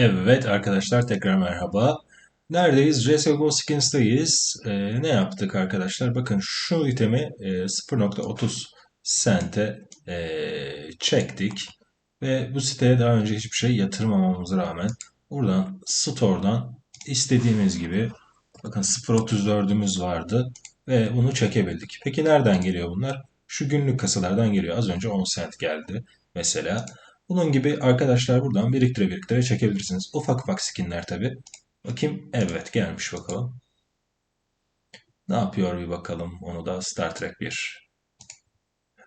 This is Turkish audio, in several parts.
Evet arkadaşlar tekrar merhaba. Neredeyiz? CSGO Skins'tayız. Ee, ne yaptık arkadaşlar? Bakın şu itemi e, 0.30 sente e, çektik. Ve bu siteye daha önce hiçbir şey yatırmamamıza rağmen buradan store'dan istediğimiz gibi bakın 0.34'ümüz vardı ve bunu çekebildik. Peki nereden geliyor bunlar? Şu günlük kasalardan geliyor. Az önce 10 sent geldi mesela. Bunun gibi arkadaşlar buradan biriktire biriktire çekebilirsiniz. Ufak ufak skinler tabi. Bakayım evet gelmiş bakalım. Ne yapıyor bir bakalım. Onu da Star Trek 1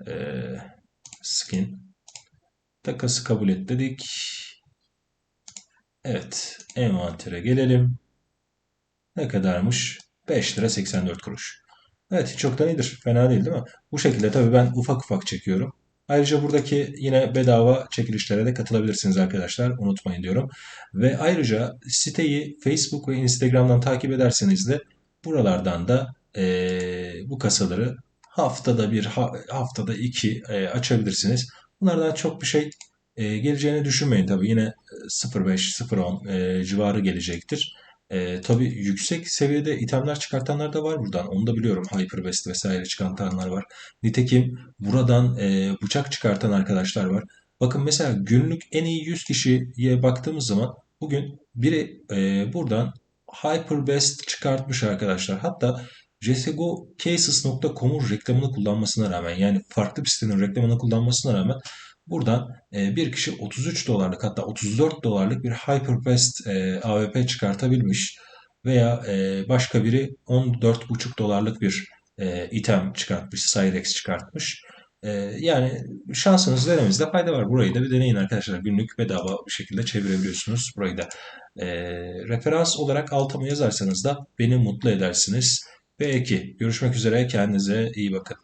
ee, skin. Takası kabul et dedik. Evet envantere gelelim. Ne kadarmış? 5 lira 84 kuruş. Evet çoktan iyidir. Fena değil değil mi? Bu şekilde tabii ben ufak ufak çekiyorum. Ayrıca buradaki yine bedava çekilişlere de katılabilirsiniz arkadaşlar. Unutmayın diyorum. Ve ayrıca siteyi Facebook ve Instagram'dan takip ederseniz de buralardan da e, bu kasaları haftada bir, haftada iki e, açabilirsiniz. Bunlardan çok bir şey e, geleceğini düşünmeyin tabii. Yine 0.5, 0.10 e, civarı gelecektir. E, tabii yüksek seviyede itemler çıkartanlar da var buradan. Onu da biliyorum. Hyperbest vesaire çıkartanlar var. Nitekim buradan e, bıçak çıkartan arkadaşlar var. Bakın mesela günlük en iyi 100 kişiye baktığımız zaman bugün biri e, buradan Hyperbest çıkartmış arkadaşlar. Hatta csgocases.com'un reklamını kullanmasına rağmen yani farklı bir sitenin reklamını kullanmasına rağmen Buradan e, bir kişi 33 dolarlık hatta 34 dolarlık bir Hyperbest e, AWP çıkartabilmiş veya e, başka biri 14,5 dolarlık bir item çıkartmış, Cyrex çıkartmış. Yani şansınız denememizde fayda var. Burayı da bir deneyin arkadaşlar. Günlük bedava bir şekilde çevirebiliyorsunuz burayı da. Referans olarak altıma yazarsanız da beni mutlu edersiniz. 2. Görüşmek üzere. Kendinize iyi bakın.